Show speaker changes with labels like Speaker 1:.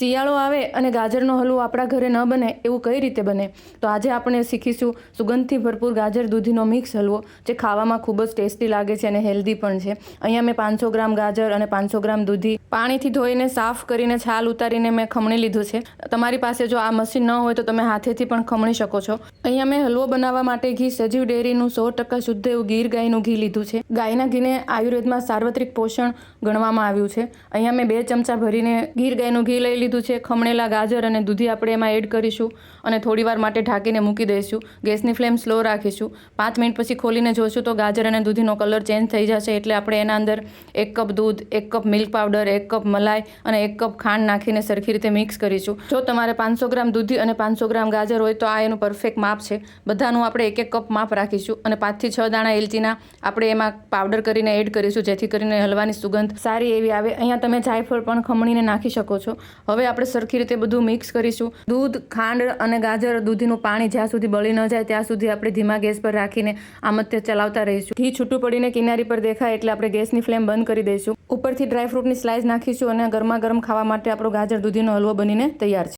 Speaker 1: શિયાળો આવે અને ગાજરનો હલવો આપણા ઘરે ન બને, એવું કઈ રીતે બને? તો આજે આપણે શીખીશું સુગંધથી ભરપૂર ગાજર દૂધીનો મિક્સ હલવો, જે ખાવામાં ખૂબ જ ટેસ્ટી લાગે છે અને હેલ્ધી પણ છે. અહીંયા મેં પાંચસો ગ્રામ ગાજર અને પાંચસો ગ્રામ દૂધી પાણીથી ધોઈને, સાફ કરીને, છાલ ઉતારીને મેં ખમણી લીધું છે. તમારી પાસે જો આ મશીન ન હોય તો તમે હાથેથી પણ ખમણી શકો છો. અહીંયા મેં હલવો બનાવવા માટે ઘી, સજીવ ડેરીનું સો ટકા શુદ્ધ એવું ગીર ગાયનું ઘી લીધું છે. ગાયના ઘીને આયુર્વેદમાં સાર્વત્રિક પોષણ ગણવામાં આવ્યું છે. અહીંયા મેં બે ચમચા ભરીને ગીર ગાયનું ઘી લઈ લીધું છે, ખમણેલા ગાજર અને દૂધી આપણે એમાં એડ કરીશું અને થોડીવાર માટે ઢાંકીને મૂકી દઈશું. ગેસની ફ્લેમ સ્લો રાખીશું. પાંચ મિનિટ પછી ખોલીને જોઈશું તો ગાજર અને દૂધીનો કલર ચેન્જ થઈ જશે એટલે આપણે એના અંદર એક કપ દૂધ, એક કપ મિલ્ક પાવડર, એક કપ મલાઈ અને એક કપ ખાંડ નાખીને સરખી રીતે મિક્સ કરીશું. જો તમારે પાંચસો ગ્રામ દૂધી અને પાંચસો ગ્રામ ગાજર હોય તો આ એનું પરફેક્ટ માપ છે. બધાનું આપણે એક એક કપ માપ રાખીશું અને પાંચથી છ દાણા એલચીના આપણે એમાં પાવડર કરીને એડ કરીશું જેથી કરીને હલવાની સુગંધ સારી એવી આવે. અહીંયા તમે જાયફળ પણ ખમણીને નાખી શકો છો. હવે આપણે સરખી રીતે બધું મિક્સ કરીશું. દૂધ, ખાંડ અને ગાજર દૂધીનું પાણી જ્યાં સુધી બળી ન જાય ત્યાં સુધી આપણે ધીમા ગેસ પર રાખીને આમત્ય ચલાવતા રહીશું. ઘી છૂટું પડીને કિનારી પર દેખાય એટલે આપણે ગેસની ફ્લેમ બંધ કરી દઈશું. ઉપરથી ડ્રાયફ્રૂટની સ્લાઇસ નાખીશું અને ગરમા ગરમ ખાવા માટે આપણો ગાજર દૂધીનો હલવો બનીને તૈયાર છે.